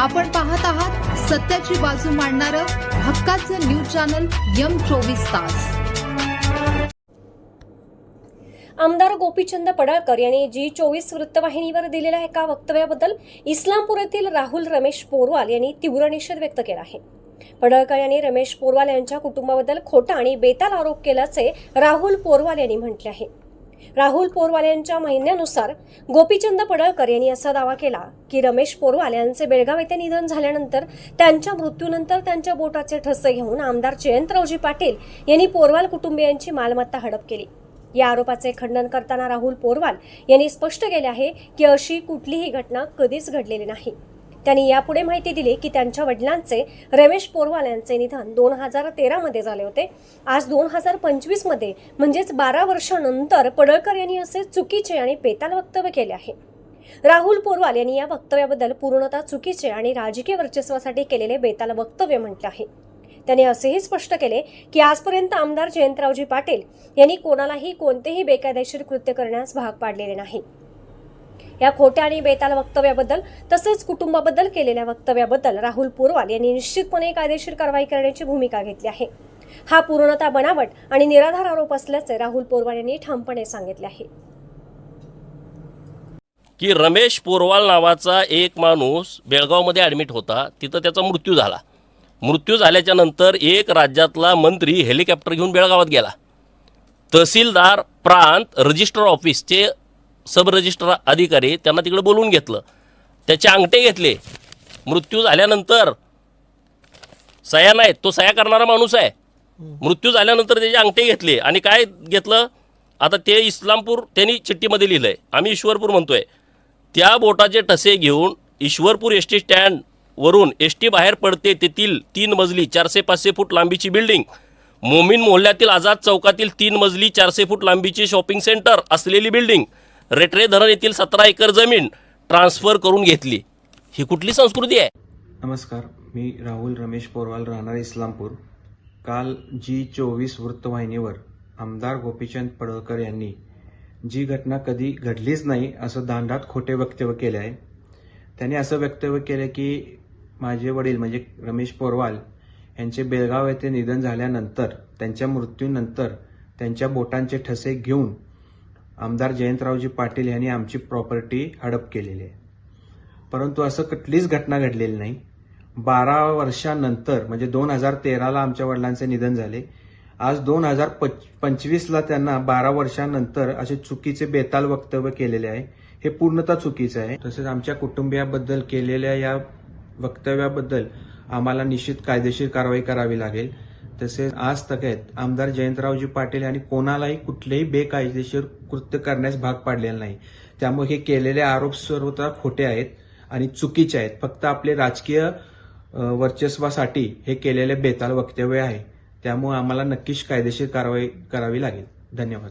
आपण पाहत आहात सत्याची बाजू मांडणारं हक्काचं न्यूज चॅनल यम चोवीस तास. आमदार गोपीचंद पडळकर यांनी जी चोवीस वृत्तवाहिनीवर दिलेल्या एका वक्तव्याबद्दल इस्लामपूर येथील राहुल रमेश पोरवाल यांनी तीव्र निषेध व्यक्त केला आहे. पडळकर यांनी रमेश पोरवाल यांच्या कुटुंबाबद्दल खोटा आणि बेताल आरोप केल्याचे राहुल पोरवाल यांनी म्हटले आहे. राहुल पोरवाल यांच्या महिन्यानुसार गोपीचंद पडळकर यांनी असा दावा केला की रमेश पोरवाल यांचे बेळगाव येथे निधन झाल्यानंतर त्यांच्या मृत्यूनंतर त्यांच्या बोटाचे ठसे घेऊन आमदार जयंतरावजी पाटील यांनी पोरवाल कुटुंबियांची मालमत्ता हडप केली. या आरोपाचे खंडन करताना राहुल पोरवाल यांनी स्पष्ट केले आहे की अशी कुठलीही घटना कधीच घडलेली नाही. त्यांनी यापुढे माहिती दिली की त्यांच्या वडिलांचे रमेश पोरवाल यांचे निधन दोन हजार तेरामध्ये झाले होते. आज दोन हजार पंचवीसमध्ये म्हणजेच बारा वर्षानंतर पडळकर यांनी असे चुकीचे आणि बेताल वक्तव्य केले आहे. राहुल पोरवाल यांनी या वक्तव्याबद्दल पूर्णतः चुकीचे आणि राजकीय वर्चस्वासाठी केलेले बेताल वक्तव्य म्हटले आहे. त्याने असेही स्पष्ट केले की आजपर्यंत आमदार जयंतरावजी पाटील यांनी कोणालाही कोणतेही बेकायदेशीर कृत्य करण्यास भाग पाडलेले नाही. या खोट्या आणि बेताल वक्तव्याबद्दल तसेच कुटुंबाबद्दल केलेल्या वक्तव्याबद्दल राहुल पोरवाल यांनी निश्चितपणे कायदेशीर कारवाई करण्याची भूमिका घेतली आहे. हा पूर्णतः बनावट आणि निराधार आरोप असल्याचे राहुल पोरवाल यांनी ठामपणे सांगितले आहे. की रमेश पोरवाल नावाचा एक माणूस बेळगावमध्ये ॲडमिट होता तिथं त्याचा मृत्यू झाला. मृत्यू झाल्याच्यानंतर एक राज्यातला मंत्री हेलिकॉप्टर घेऊन बेळगावात गेला. तहसीलदार प्रांत रजिस्टर ऑफिसचे सब रजिस्टर अधिकारी त्यांना तिकडे बोलवून घेतलं. त्याचे अंगठे घेतले. मृत्यू झाल्यानंतर सया नाही तो सया करणारा माणूस आहे. मृत्यू झाल्यानंतर त्याचे अंगठे घेतले. आणि काय घेतलं? आता ते इस्लामपूर त्यांनी चिठ्ठीमध्ये लिहिलं आहे आम्ही ईश्वरपूर म्हणतोय. त्या बोटाचे ठसे घेऊन ईश्वरपूर एस टी स्टँडवरून एस टी बाहेर पडते तेथील तीन मजली चारशे पाचशे फूट लांबीची बिल्डिंग मोमीन मोहल्ल्यातील आझाद चौकातील तीन मजली चारशे फूट लांबीची शॉपिंग सेंटर असलेली बिल्डिंग रेटरे धरण येथील सतरा एकर जमीन ट्रान्सफर करून घेतली. ही कुठली संस्कृती आहे? नमस्कार मी राहुल रमेश पोरवाल राहणार इस्लामपूर. काल जी चोवीस वृत्तवाहिनीवर आमदार गोपीचंद पडळकर यांनी जी घटना कधी घडलीच नाही असं दांडात खोटे वक्तव्य केले आहे. त्यांनी असं वक्तव्य केलं की माझे वडील म्हणजे रमेश पोरवाल यांचे बेळगाव येथे निधन झाल्यानंतर त्यांच्या मृत्यूनंतर त्यांच्या बोटांचे ठसे घेऊन आमदार जयंतरावजी पाटील यांनी आमची प्रॉपर्टी हडप केलेली आहे. परंतु असं कुठलीच घटना घडलेली नाही. बारा वर्षानंतर म्हणजे दोन हजार तेराला आमच्या वडिलांचे निधन झाले. आज दोन हजार पंचवीसला त्यांना बारा वर्षानंतर असे चुकीचे बेताल वक्तव्य केलेले आहे. हे पूर्णतः चुकीचं आहे. तसेच आमच्या कुटुंबियाबद्दल केलेल्या या वक्तव्याबद्दल आम्हाला निश्चित कायदेशीर कारवाई करावी लागेल. तसेच आज तकेत आमदार जयंतरावजी पाटील यांनी कोणालाही कुठलेही बेकायदेशीर कृत्य करण्यास भाग पाडलेला नाही. त्यामुळे हे केलेले आरोप सर्वत्र खोटे आहेत आणि चुकीचे आहेत. फक्त आपले राजकीय वर्चस्वासाठी हे केलेले बेताल वक्तव्य आहे. त्यामुळे आम्हाला नक्कीच कायदेशीर कारवाई करावी लागेल. धन्यवाद.